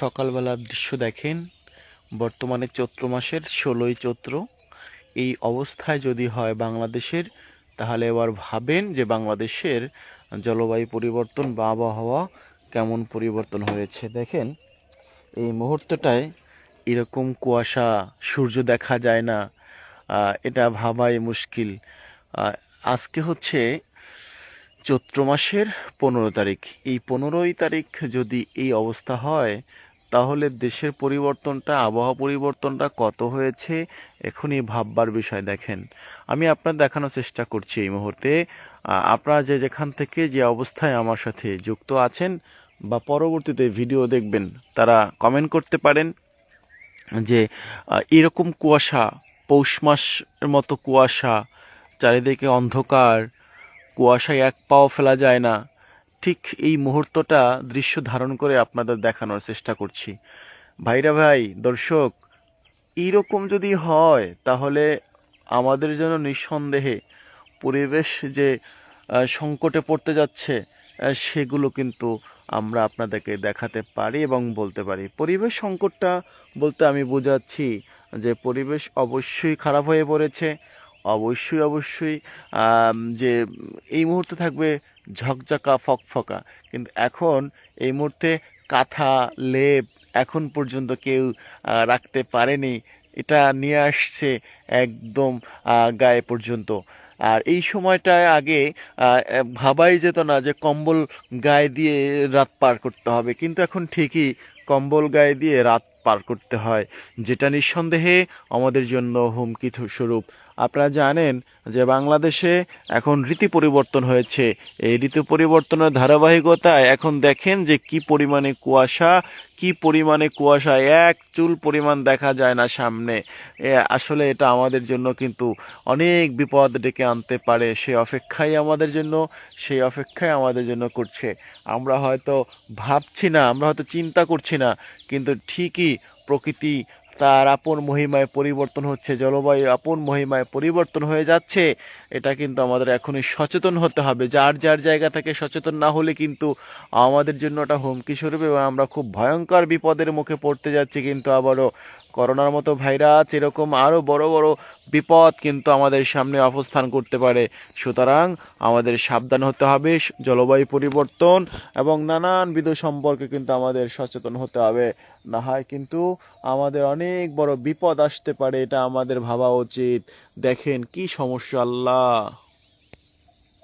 সকালবেলার দৃশ্য দেখেন। বর্তমানে চৈত্র মাসের ষোলোই চৈত্র। এই অবস্থায় যদি হয় বাংলাদেশের, তাহলে এবার ভাবেন যে বাংলাদেশের জলবায়ু পরিবর্তন বা আবহাওয়া কেমন পরিবর্তন হয়েছে। দেখেন, এই মুহূর্তটায় এরকম কুয়াশা, সূর্য দেখা যায় না। এটা ভাবাই মুশকিল। আজকে হচ্ছে চৈত্র মাসের পনেরো তারিখ। এই পনেরোই তারিখ যদি এই অবস্থা হয় তাহলে দেশের পরিবর্তনটা, আবহাওয়া পরিবর্তনটা কত হয়েছে? এখনই ভাববার বিষয় দেখেন। আমি আপনার দেখানোর চেষ্টা করছি এই মুহূর্তে। আপনারা যে যেখান থেকে যে অবস্থায় আমার সাথে যুক্ত আছেন বা পরবর্তীতে ভিডিও দেখবেন, তারা কমেন্ট করতে পারেন যে এরকম কুয়াশা, পৌষ মাসের মতো কুয়াশা, চারিদিকে অন্ধকার, কুয়াশায় এক পাও ফেলা যায় না। ঠিক এই মুহূর্তটা দৃশ্য ধারণ করে আপনাদের দেখানোর চেষ্টা করছি। ভাইরা ভাই, দর্শক, এইরকম যদি হয়, তাহলে আমাদের জন্য নিঃসন্দেহে পরিবেশ যে সংকটে পড়তে যাচ্ছে সেগুলো কিন্তু আমরা আপনাদেরকে দেখাতে পারি এবং বলতে পারি। পরিবেশ সংকটটা বলতে আমি বোঝাচ্ছি যে, পরিবেশ অবশ্যই খারাপ হয়ে পড়েছে। অবশ্যই অবশ্যই যে এই মুহূর্তে থাকবে ঝকঝকা, ফকফকা। কিন্তু এখন এই মুহূর্তে কাঁথা, লেপ এখন পর্যন্ত কেউ রাখতে পারেনি। এটা নিয়ে আসছে একদম গায়ে পর্যন্ত। আর এই সময়টায় আগে ভাবাই যেত না যে কম্বল গায়ে দিয়ে রাত পার করতে হবে। কিন্তু এখন ঠিকই কম্বল গায়ে দিয়ে রাত পার করতে হয়, যেটা নিঃসন্দেহে আমাদের জন্য হুমকি স্বরূপ। আপনারা জানেন যে বাংলাদেশে এখন ঋতু পরিবর্তন হয়েছে। এই ঋতু পরিবর্তনের ধারাবাহিকতায় এখন দেখেন যে কি পরিমাণে কুয়াশা, কি পরিমাণে কুয়াশা এক চুল পরিমাণ দেখা যায় না সামনে। আসলে এটা আমাদের জন্য কিন্তু অনেক বিপদ ডেকে আনতে পারে। সেই অপেক্ষাই আমাদের জন্য, সেই অপেক্ষাই আমাদের জন্য করছে। আমরা হয়তো ভাবছি না, আমরা হয়তো চিন্তা করছি না, কিন্তু ঠিকই প্রকৃতি তার আপন মহিমায় পরিবর্তন হচ্ছে, জলবায়ু আপন মহিমায় পরিবর্তন হয়ে যাচ্ছে, এটা কিন্তু আমাদের এখনই সচেতন হতে হবে। যার যার জায়গা থেকে সচেতন না হলে কিন্তু আমাদের জন্য ওটা হুমকি স্বরূপ এবং আমরা খুব ভয়ঙ্কর বিপদের মুখে পড়তে যাচ্ছি, কিন্তু আবারও করোনার মতো ভাইরাস এরকম আরও বড় বড় বিপদ কিন্তু আমাদের সামনে অবস্থান করতে পারে। সুতরাং আমাদের সাবধান হতে হবে, জলবায়ু পরিবর্তন এবং নানানবিধ সম্পর্কে কিন্তু আমাদের সচেতন হতে হবে। না হয় কিন্তু আমাদের অনেক বড় বিপদ আসতে পারে, এটা আমাদের ভাবা উচিত। দেখেন কি সমস্যা, আল্লাহ!